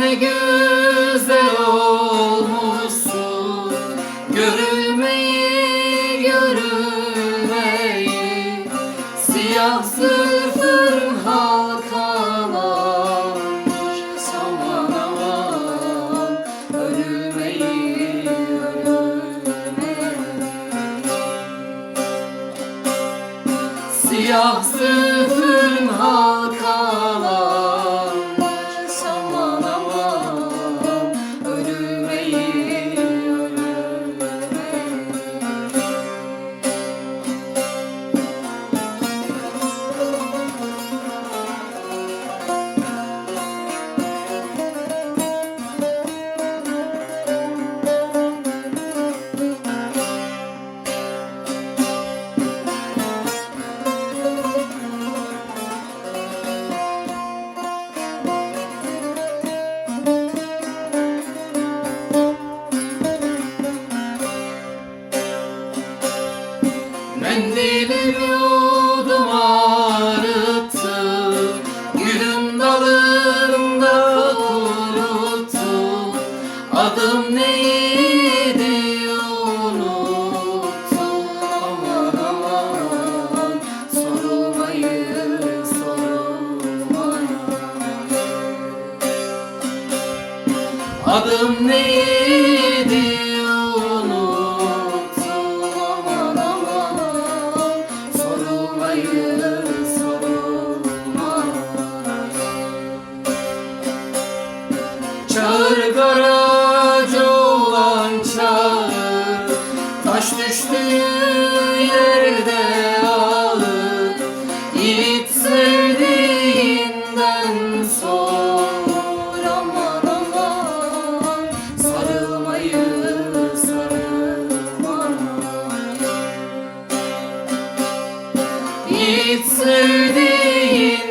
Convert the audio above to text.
ne güzel olmuşsun. Görülmeyi görülmeyi. Siyah zülfün halkalanmış. Aman aman ölülmeyi ölülmeyi. Siyah zülfün halkalanmış Yudum ağrıttı Gülün dalında kuruttu neydi unuttum Aman aman sorulmayı sorulmayı Adım neydi 一次的一